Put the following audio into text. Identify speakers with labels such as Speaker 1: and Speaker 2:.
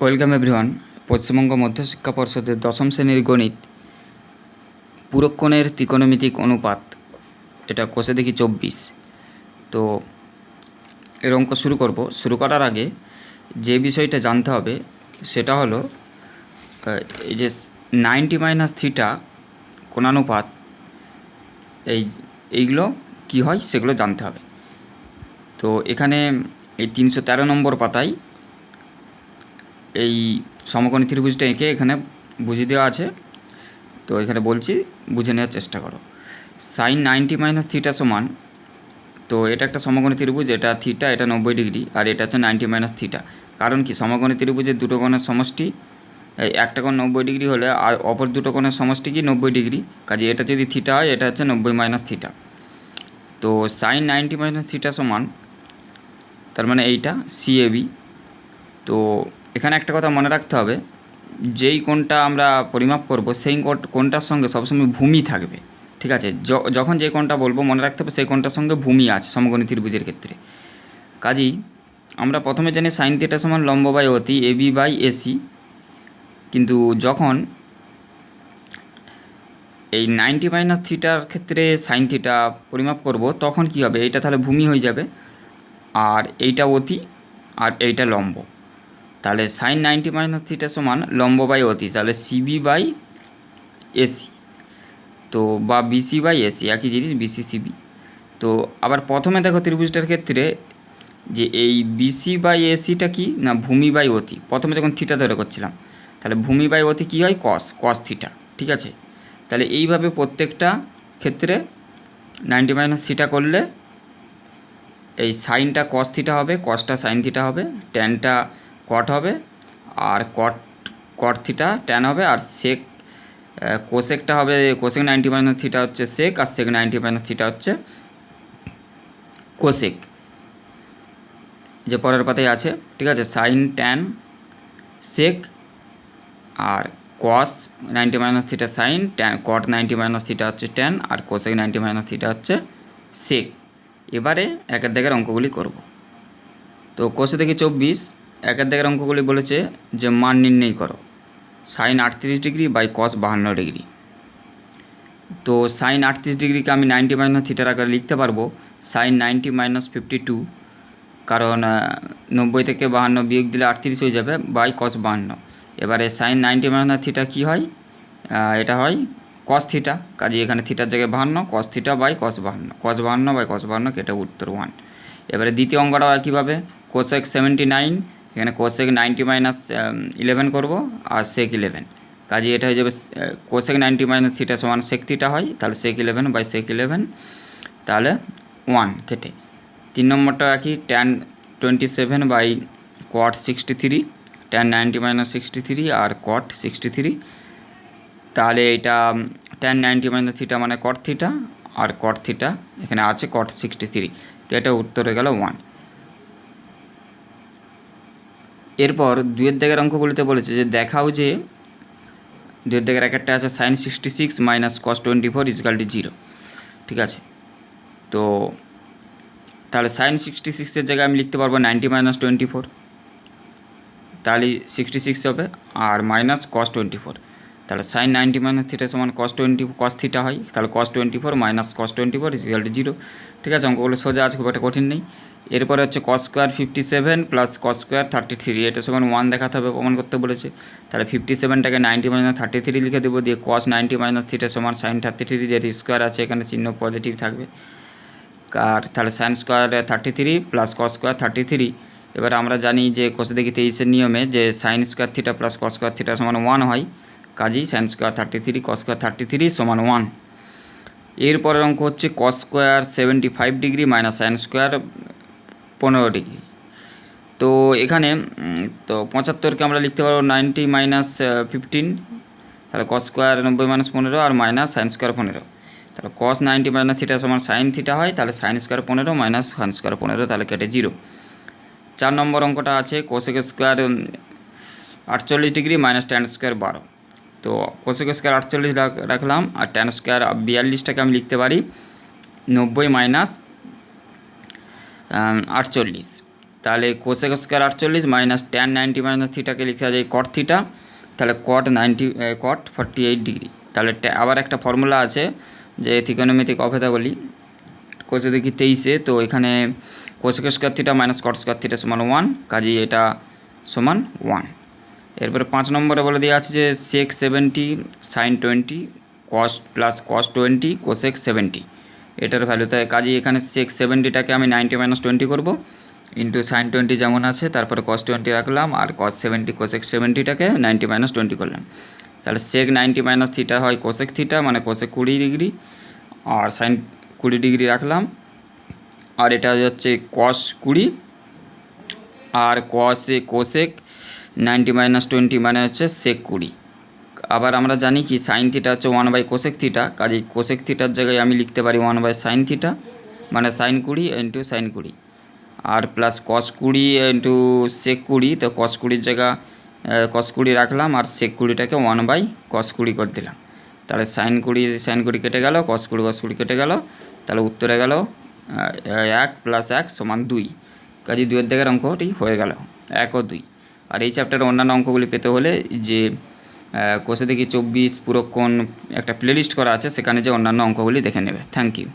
Speaker 1: Welcome everyone Paschimbanga মধ্যশিক্ষা পর্ষদের দশম শ্রেণির গণিত, পুরক্ষণের ত্রিকোণমিতিক অনুপাত, এটা কোষে দেখি চব্বিশ। তো এর অঙ্ক শুরু করব। শুরু করার আগে যে বিষয়টা জানতে হবে, সেটা হলো এই যে নাইনটি মাইনাস থ্রিটা কোণানুপাত, এই, এইগুলো কি হয় সেগুলো জানতে হবে। তো এখানে এই তিনশো তেরো নম্বর পাতায় এই সমকোণী ত্রিভুজটা এঁকে এখানে বুঝিয়ে দেওয়া আছে। তো এখানে বলছি, বুঝে নেওয়ার চেষ্টা করো। সাইন নাইনটি মাইনাস থিটা সমান, তো এটা একটা সমকোণী ত্রিভুজ, এটা থিটা এটা নব্বই ডিগ্রি, আর এটা হচ্ছে নাইনটি মাইনাস থিটা কারণ কি? সমকোণী ত্রিভুজের দুটো কোণের সমষ্টি একটা কোণ নব্বই ডিগ্রি হলে আর অপর দুটো কোণের সমষ্টি কি? নব্বই ডিগ্রি। কাজে এটা যদি থিটা হয়, এটা হচ্ছে নব্বই মাইনাস থিটা তো সাইন নাইনটি মাইনাস থিটা সমান, তার মানে এইটা সিএবি তো এখানে একটা কথা মনে রাখতে হবে, যেই কোণটা আমরা পরিমাপ করব, সেই কোণ- কোণটার সঙ্গে সবসময় ভূমি থাকবে, ঠিক আছে? যখন যে কোণটা বলব মনে রাখতে হবে সেই কোণটার সঙ্গে ভূমি আছে সমকোণী ত্রিভুজের ক্ষেত্রে। কাজেই আমরা প্রথমে জানি সাইন থিটা সমান লম্ব বাই অতি এবি বাই এসি কিন্তু যখন এই নাইনটি মাইনাস থিটার ক্ষেত্রে সাইন থিটা পরিমাপ করব, তখন কি হবে? এইটা তাহলে ভূমি হয়ে যাবে, আর এইটা অতি, আর এইটা লম্ব। তাহলে সাইন নাইনটি মাইনাস থিটা সমান লম্ব বাই অতি, তাহলে সিবি বাই এসি তো বা বিসি বাই এসি একই জিনিস বিসি সিবি তো আবার প্রথমে দেখো ত্রিভুজটার ক্ষেত্রে যে এই বিসি বাই এসিটা কি না ভূমি বাই অতি? প্রথমে যখন থিটা ধরে করছিলাম, তাহলে ভূমি বাই অতি কী হয়? কস কস থিটা ঠিক আছে? তাহলে এইভাবে প্রত্যেকটা ক্ষেত্রে নাইনটি মাইনাস থিটা করলে এই সাইনটা কস থিটা হবে কসটা সাইন থিটা হবে ট্যানটা কট হবে আর কট কট থিটা ট্যান হবে আর সেক কোসেকটা হবে কোসেক নাইনটি মাইনাস থিটা হচ্ছে সেক আর সেক নাইনটি মাইনাস থিটা হচ্ছে কোসেক যে পরের পাতায় আছে, ঠিক আছে সাইন ট্যান সেক আর cos ninety minus theta sine tan cot ninety minus theta হচ্ছে ট্যান আর কোসেক নাইনটি মাইনাস থিটা হচ্ছে সেক এবারে একের দাগের অঙ্কগুলি করব। তো কোষে দেখি চব্বিশ একের দাগের অঙ্কগুলি বলেছে যে মান নির্ণয় করো। সাইন আটত্রিশ ডিগ্রি বাই কস বাহান্ন ডিগ্রি। তো সাইন আটত্রিশ ডিগ্রিকে আমি নাইনটি মাইনাস থিটার আকারে লিখতে পারব। Sine ninety minus fifty two কারণ নব্বই থেকে বাহান্ন বিয়োগ দিলে আটত্রিশ হয়ে যাবে বাই কস বাহান্ন। এবারে সাইন নাইনটি মাইনাস থিটা কী হয়? এটা হয় কস থিটা কাজে এখানে থিটার জায়গায় বাহান্ন কস থিটা বাই কস বাহান্ন। কস বাহান্ন বাই কস বাহান্ন কেটে উত্তর ওয়ান এবারে দ্বিতীয় অঙ্কটা কীভাবে? কোসেক সেভেন্টি নাইন এখানে কোসেক নাইনটি মাইনাস ইলেভেন করব আর সেক ইলেভেন কাজে এটা হয়ে যাবে কোসেক নাইনটি মাইনাস থিটা সমান সেক থিটা হয়, তাহলে sec eleven by sec eleven তাহলে ওয়ান কেটে। তিন নম্বরটা একই tan twenty seven by cot sixty three tan ninety minus sixty three R cot sixty three তাহলে এটা ট্যান নাইনটি মাইনাস থিটা মানে কট থিটা আর কট থিটা এখানে আছে কট সিক্সটি থ্রি তো এটা উত্তর গেল ওয়ান এরপর দুয়ের দাগের অঙ্কগুলিতে বলেছে যে দেখাও যে দুয়ের দাগের এক একটা আছে sine sixty six minus cos twenty four equal to zero ঠিক আছে? তো তাহলে সাইন সিক্সটি সিক্সের জায়গায় আমি লিখতে পারব নাইনটি মাইনাস টোয়েন্টি ফোর তাহলে সিক্সটি সিক্স হবে আর মাইনাস কস টোয়েন্টি ফোর তাহলে সাইন নাইনটি মাইনাস থিটা সমান কস টোয়েন্টি কস থিটা হয়। তাহলে cos twenty four minus cos twenty four equal zero ঠিক আছে? অঙ্কগুলো সোজা আছে, খুব একটা কঠিন নেই। এরপরে হচ্ছে cos square fifty seven plus cos square thirty three এটা সমান ওয়ান দেখাতে হবে, প্রমাণ করতে বলেছে। তাহলে ফিফটি সেভেনটাকে নাইনটি মাইনাস থার্টি থ্রি লিখে দেবো, দিয়ে কস নাইনটি মাইনাস থিটা সমান সাইন থার্টি থ্রি যেটি স্কোয়ার আছে, এখানে চিহ্ন পজিটিভ থাকবে। আর তাহলে sine square thirty three plus cos square thirty three এবার আমরা জানি যে কোষে দেখি তেইশের নিয়মে যে sine square theta plus cos square theta সমান ওয়ান হয়, কাজেই sine square thirty three cos square thirty three সমান ওয়ান এরপরের অঙ্ক হচ্ছে cos square seventy five degree minus sine square পনেরো ডিগ্রি। তো এখানে তো পঁচাত্তরকে আমরা লিখতে পারব নাইনটি মাইনাস ফিফটিন। তাহলে কস স্কোয়ার নব্বই মাইনাস পনেরো আর মাইনাস সাইন স্কোয়ার পনেরো। তাহলে কস নাইনটি মাইনাস থিটা সমান সাইন থিটা হয়, তাহলে সাইন স্কোয়ার পনেরো মাইনাস সাইন স্কোয়ার পনেরো, তাহলে কেটে জিরো চার নম্বর অঙ্কটা আছে কোসেক স্কোয়ার আটচল্লিশ ডিগ্রি মাইনাস ট্যান স্কোয়ার বারো। তো কোসেক স্কোয়ার আটচল্লিশ রাখ- রাখলাম আর ট্যান স্কোয়ার বিয়াল্লিশটাকে আমি লিখতে পারি নব্বই মাইনাস আটচল্লিশ। তাহলে কোসেক স্কোয়ার আটচল্লিশ মাইনাস ট্যান নাইনটি মাইনাস থিটাকে লেখা যায় কট থিটা তাহলে cot ninety cot forty eight degree তাহলে আবার একটা ফর্মুলা আছে যে থিকোনোমেথিক অফেদা বলি কোষে দেখি তেইশে, তো এখানে cosec square theta minus cot square theta সমান ওয়ান কাজেই এটা সমান ওয়ান এরপরে পাঁচ নম্বরে বলে দেওয়া আছে যে sec seventy sine twenty cos plus cos twenty cosec seventy এটার ভ্যালু তাই কাজেই এখানে সেক সেভেন্টিটাকে আমি নাইনটি মাইনাস টোয়েন্টি করব। ইন্টু সাইন টোয়েন্টি যেমন আছে, তারপরে কস টোয়েন্টি রাখলাম, আর কস সেভেন্টি কোসেক সেভেন্টিটাকে নাইনটি মাইনাস টোয়েন্টি করলাম। তাহলে সেক নাইনটি মাইনাস থিটা হয় কোসেক থিটা মানে কোসেক কুড়ি ডিগ্রি আর সাইন কুড়ি ডিগ্রি রাখলাম। আর এটা হচ্ছে কস কুড়ি, আর কসে কোসেক নাইনটি মাইনাস টোয়েন্টি মানে হচ্ছে সেক কুড়ি। আবার আমরা জানি কি সাইন থিটা হচ্ছে ওয়ান বাই কোসেক থিটা কাজেই কোসেক থিটার জায়গায় আমি লিখতে পারি ওয়ান বাই সাইন থিটা মানে সাইন কুড়ি ইন্টু সাইন কুড়ি। আর প্লাস কস কুড়ি ইন্টু সেক কুড়ি, তো কস কুড়ির জায়গা কস কুড়ি রাখলাম আর সেক কুড়িটাকে ওয়ান বাই কস কুড়ি করে দিলাম। তাহলে সাইন কুড়ি সাইন কুড়ি কেটে গেল কস কুড়ি কস কুড়ি কেটে গেল, তাহলে উত্তরে গেল এক প্লাস এক সমান দুই। কাজে দুইয়ের দিকের অঙ্কটি হয়ে গেল, এক ও দুই। আর এই চ্যাপ্টারের অন্যান্য অঙ্কগুলি পেতে হলে যে কোষে দেখি চব্বিশ পুরক্ষণ একটা প্লেলিস্ট করা আছে, সেখানে যে অন্যান্য অঙ্কগুলি দেখে নেবে। Thank you